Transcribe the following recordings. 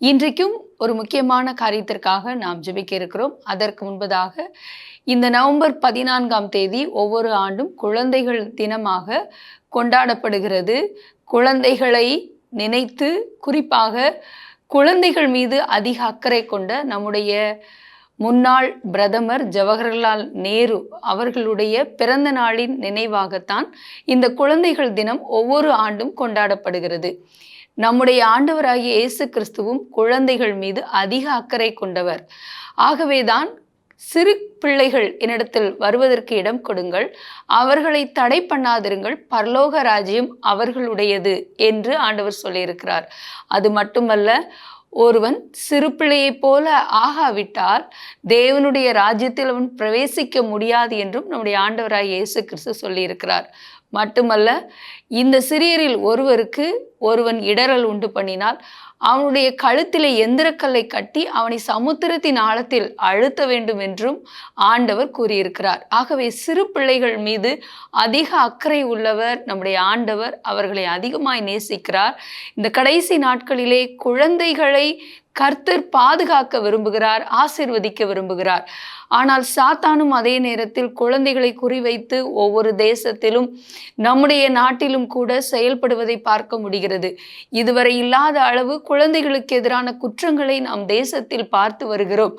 இன்றைக்கும் ஒரு முக்கியமான காரியத்திற்காக நாம் ஜெபிக்க இருக்கிறோம் அதற்கு முன்பதாக இந்த நவம்பர் பதினான்காம் தேதி ஒவ்வொரு ஆண்டும் குழந்தைகள் தினமாக கொண்டாடப்படுகிறது. குழந்தைகளை நினைத்து குறிப்பாக குழந்தைகள் மீது அதிக அக்கறை கொண்ட நம்முடைய முன்னாள் பிரதமர் ஜவஹர்லால் நேரு அவர்களுடைய பிறந்த நாளின் நினைவாகத்தான் இந்த குழந்தைகள் தினம் ஒவ்வொரு ஆண்டும் கொண்டாடப்படுகிறது. நம்முடைய ஆண்டவராகிய இயேசு கிறிஸ்துவும் குழந்தைகள் மீது அதிக அக்கறை கொண்டவர். ஆகவேதான் சிறு பிள்ளைகள் என்னிடத்தில் வருவதற்கு இடம் கொடுங்கள். அவர்களை தடை பண்ணாதிருங்கள். பரலோக ராஜ்யம் அவர்களுடையது என்று ஆண்டவர் சொல்லியிருக்கிறார். அது மட்டுமல்ல ஒருவன் சிறு பிள்ளையைப் போல ஆகாவிட்டால் தேவனுடைய ராஜ்யத்தில் அவன் பிரவேசிக்க முடியாது என்றும் நம்முடைய ஆண்டவராய் இயேசு கிறிஸ்து சொல்லியிருக்கிறார். மட்டுமல்ல இந்த சிறியரில் ஒருவருக்கு ஒருவன் இடரல் உண்டு பண்ணினால் அவனுடைய கழுத்திலே எந்திரக்கல்லை கட்டி அவனை சமுத்திரத்தின் ஆழத்தில் அழுத்த வேண்டும் என்றும் ஆண்டவர் கூறியிருக்கிறார். ஆகவே சிறு பிள்ளைகள் மீது அதிக அக்கறை உள்ளவர் நம்முடைய ஆண்டவர் அவர்களை அதிகமாய் நேசிக்கிறார். இந்த கடைசி நாட்களிலே குழந்தைகளை கர்த்தர் பாதுகாக்க விரும்புகிறார் ஆசிர்வதிக்க விரும்புகிறார். ஆனால் சாத்தானும் அதே நேரத்தில் குழந்தைகளை குறிவைத்து ஒவ்வொரு தேசத்திலும் நம்முடைய நாட்டிலும் கூட செயல்படுவதை பார்க்க முடிகிறது. இதுவரை இல்லாத அளவு குழந்தைகளுக்கு எதிரான குற்றங்களை நாம் தேசத்தில் பார்த்து வருகிறோம்.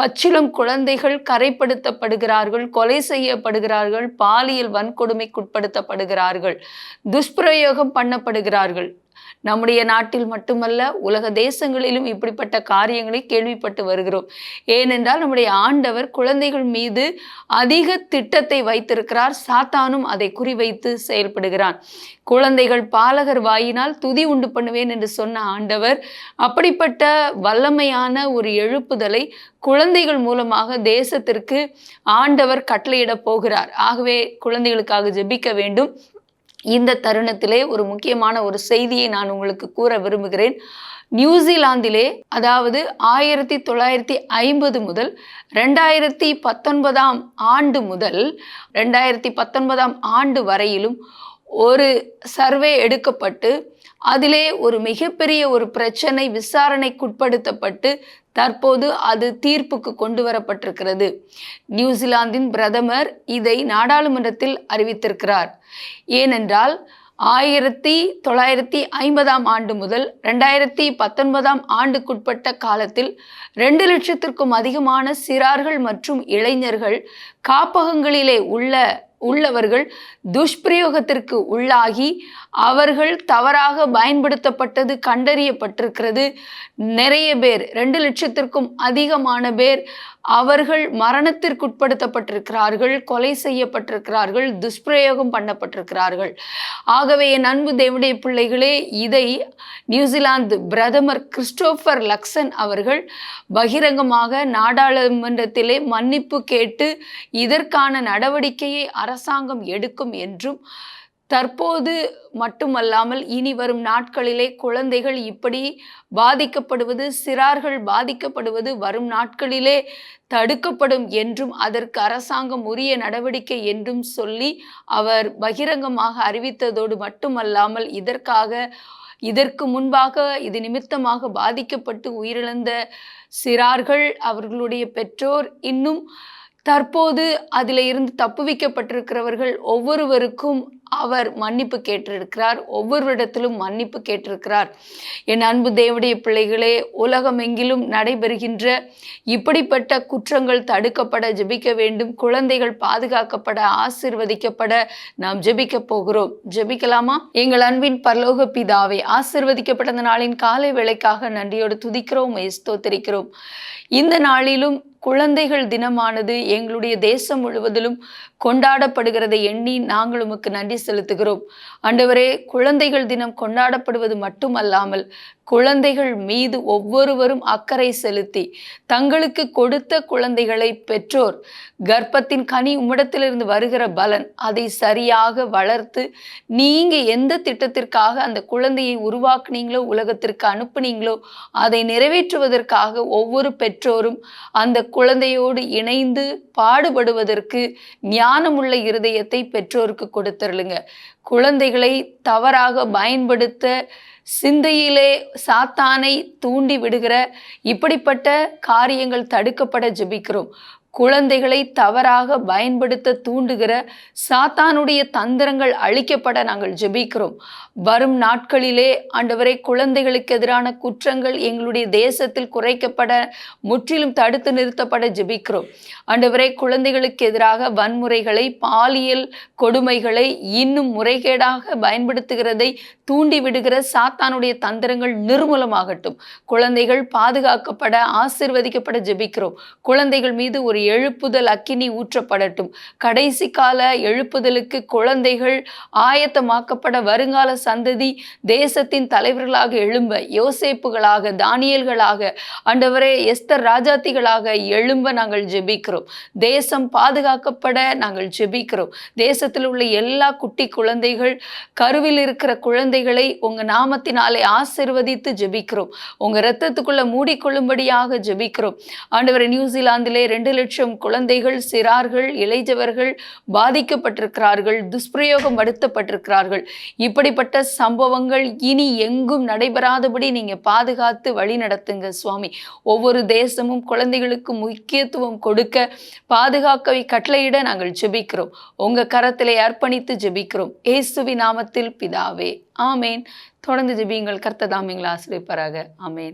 பச்சிலம் குழந்தைகள் கரைப்படுத்தப்படுகிறார்கள் கொலை செய்யப்படுகிறார்கள் பாலியல் வன்கொடுமைக்குட்படுத்தப்படுகிறார்கள் துஷ்பிரயோகம் பண்ணப்படுகிறார்கள். நம்முடைய நாட்டில் மட்டுமல்ல உலக தேசங்களிலும் இப்படிப்பட்ட காரியங்களை கேள்விப்பட்டு வருகிறோம். ஏனென்றால் நம்முடைய ஆண்டவர் குழந்தைகள் மீது அதிக திட்டத்தை வைத்திருக்கிறார். சாத்தானும் அதை குறிவைத்து செயல்படுகிறான். குழந்தைகள் பாலகர் வாயினால் துதி உண்டு பண்ணுவேன் என்று சொன்ன ஆண்டவர் அப்படிப்பட்ட வல்லமையான ஒரு எழுப்புதலை குழந்தைகள் மூலமாக தேசத்திற்கு ஆண்டவர் கட்டளையிட போகிறார். ஆகவே குழந்தைகளுக்காக ஜெபிக்க வேண்டும். இந்த தருணத்திலே ஒரு முக்கியமான ஒரு செய்தியை நான் உங்களுக்கு கூற விரும்புகிறேன். நியூசிலாந்திலே அதாவது ஆயிரத்தி தொள்ளாயிரத்தி ஐம்பது முதல் ரெண்டாயிரத்தி பத்தொன்பதாம் ஆண்டு முதல் ரெண்டாயிரத்தி பத்தொன்பதாம் ஆண்டு வரையிலும் ஒரு சர்வே எடுக்கப்பட்டு அதிலே ஒரு மிகப்பெரிய ஒரு பிரச்சனை விசாரணைக்குட்படுத்தப்பட்டு தற்போது அது தீர்ப்புக்கு கொண்டு வரப்பட்டிருக்கிறது. நியூசிலாந்தின் பிரதமர் இதை நாடாளுமன்றத்தில் அறிவித்திருக்கிறார். ஏனென்றால் ஆயிரத்தி தொள்ளாயிரத்தி ஐம்பதாம் ஆண்டு முதல் ரெண்டாயிரத்தி பத்தொன்பதாம் ஆண்டுக்குட்பட்ட காலத்தில் ரெண்டு லட்சத்திற்கும் அதிகமான சிறார்கள் மற்றும் இளைஞர்கள் காப்பகங்களிலே உள்ள உள்ளவர்கள் துஷ்பிரயோகத்திற்கு உள்ளாகி அவர்கள் தவறாக பயன்படுத்தப்பட்டது கண்டறியப்பட்டிருக்கிறது. நிறைய பேர் ரெண்டு லட்சத்திற்கும் அதிகமான பேர் அவர்கள் மரணத்திற்குட்படுத்தப்பட்டிருக்கிறார்கள் கொலை செய்யப்பட்டிருக்கிறார்கள் துஷ்பிரயோகம் பண்ணப்பட்டிருக்கிறார்கள். ஆகவே என் அன்பு தேவடைய பிள்ளைகளே இதை நியூசிலாந்து பிரதமர் கிறிஸ்டோபர் லக்சன் அவர்கள் பகிரங்கமாக நாடாளுமன்றத்திலே மன்னிப்பு கேட்டு இதற்கான நடவடிக்கையை அரசாங்கம் எடுக்கும் என்றும் தற்போது மட்டுமல்லாமல் இனி வரும் நாட்களிலே குழந்தைகள் இப்படி பாதிக்கப்படுவது சிறார்கள் பாதிக்கப்படுவது வரும் நாட்களிலே தடுக்கப்படும் என்றும் அதற்கு அரசாங்கம் உரிய நடவடிக்கை என்றும் சொல்லி அவர் பகிரங்கமாக அறிவித்ததோடு மட்டுமல்லாமல் இதற்காக இதற்கு முன்பாக இது நிமித்தமாக பாதிக்கப்பட்டு உயிரிழந்த சிறார்கள் அவர்களுடைய பெற்றோர் இன்னும் தற்போது அதில் இருந்து தப்புவிக்கப்பட்டிருக்கிறவர்கள் ஒவ்வொருவருக்கும் அவர் மன்னிப்பு கேட்டிருக்கிறார். ஒவ்வொருவரிடத்திலும் மன்னிப்பு கேட்டிருக்கிறார். என் அன்பு தேவடைய பிள்ளைகளே உலகமெங்கிலும் நடைபெறுகின்ற இப்படிப்பட்ட குற்றங்கள் தடுக்கப்பட ஜெபிக்க வேண்டும். குழந்தைகள் பாதுகாக்கப்பட ஆசிர்வதிக்கப்பட நாம் ஜெபிக்க போகிறோம். ஜெபிக்கலாமா? எங்கள் அன்பின் பரலோக பிதாவை ஆசிர்வதிக்கப்பட்ட அந்த நாளின் காலை வேலைக்காக நன்றியோடு துதிக்கிறோம் ஸ்தோத்திரிக்கிறோம். இந்த நாளிலும் குழந்தைகள் தினமானது எங்களுடைய தேசம் முழுவதிலும் கொண்டாடப்படுகிறதை எண்ணி நாங்கள் உமக்கு நன்றி செலுத்துகிறோம். ஆண்டவரே குழந்தைகள் தினம் கொண்டாடப்படுவது மட்டுமல்லாமல் குழந்தைகள் மீது ஒவ்வொருவரும் அக்கறை செலுத்தி தங்களுக்கு கொடுத்த குழந்தைகளை பெற்றோர் கர்ப்பத்தின் கனி உம்மிடத்திலிருந்து வருகிற பலன் அதை சரியாக வளர்த்து நீங்க எந்த திட்டத்திற்காக அந்த குழந்தையை உருவாக்குனீங்களோ உலகத்திற்கு அனுப்புனீங்களோ அதை நிறைவேற்றுவதற்காக ஒவ்வொரு பெற்றோரும் அந்த குழந்தையோடு இணைந்து பாடுபடுவதற்கு ஞானமுள்ள இருதயத்தை பெற்றோருக்கு கொடுத்துருளுங்க குழந்தைகளை தவறாக பயன்படுத்த சிந்தையிலே சாத்தானை தூண்டி விடுகிற இப்படிப்பட்ட காரியங்கள் தடுக்கப்பட ஜெபிக்கிறோம். குழந்தைகளை தவறாக பயன்படுத்த தூண்டுகிற சாத்தானுடைய தந்திரங்கள் அழிக்கப்பட நாங்கள் ஜெபிக்கிறோம். வரும் நாட்களிலே ஆண்டவரை குழந்தைகளுக்கு எதிரான குற்றங்கள் எங்களுடைய தேசத்தில் குறைக்கப்பட முற்றிலும் தடுத்து நிறுத்தப்பட ஜெபிக்கிறோம். ஆண்டவரை குழந்தைகளுக்கு எதிராக வன்முறைகளை பாலியல் கொடுமைகளை இன்னும் முறைகேடாக பயன்படுத்துகிறதை தூண்டி விடுகிற சாத்தானுடைய தந்திரங்கள் நிர்மூலமாகட்டும். குழந்தைகள் பாதுகாக்கப்பட ஆசிர்வதிக்கப்பட ஜெபிக்கிறோம். குழந்தைகள் மீது ஒரு எழுப்புதல் அக்கினி ஊற்றப்படட்டும். கடைசி கால எழுப்புதலுக்கு குழந்தைகள் ஆயத்தமாக்கப்பட வருங்கால சந்ததி தேசத்தின் தலைவர்களாக எழும்ப யோசேப்புகளாக தானியல்களாக ஆண்டவரே எஸ்தர் ராஜாத்திகளாக எழும்ப நாங்கள் ஜெபிக்கிறோம். தேசம் பாதுகாக்கப்பட நாங்கள் ஜெபிக்கிறோம். தேசத்தில் உள்ள எல்லா குட்டி குழந்தைகள் கருவில் இருக்கிற குழந்தைகளை உங்க நாமத்தினாலே ஆசிர்வதித்து ஜெபிக்கிறோம். உங்க ரத்தத்துக்குள்ள மூடிக்கொள்ளும்படியாக ஜெபிக்கிறோம். ஆண்டவரை நியூசிலாந்திலே ரெண்டு லட்சம் குழந்தைகள் சிறார்கள் இளைஞவர்கள் பாதிக்கப்பட்டிருக்கிறார்கள் துஷ்பிரயோகம் படுத்தப்பட்டிருக்கிறார்கள். இப்படிப்பட்ட சம்பவங்கள் இனி எங்கும் நடைபெறாதபடி நீங்க பாதுகாத்து வழி நடத்துங்க சுவாமி. ஒவ்வொரு தேசமும் குழந்தைகளுக்கு முக்கியத்துவம் கொடுக்க பாதுகாக்கவை கட்டளையிட நாங்கள் ஜெபிக்கிறோம். உங்க கரத்திலே அர்ப்பணித்து ஜெபிக்கிறோம். ஏசுவி நாமத்தில் பிதாவே. ஆமேன். தொடர்ந்து ஜெபியுங்கள். கர்த்ததாமிங்களை ஆசிரியப்பராக ஆமேன்.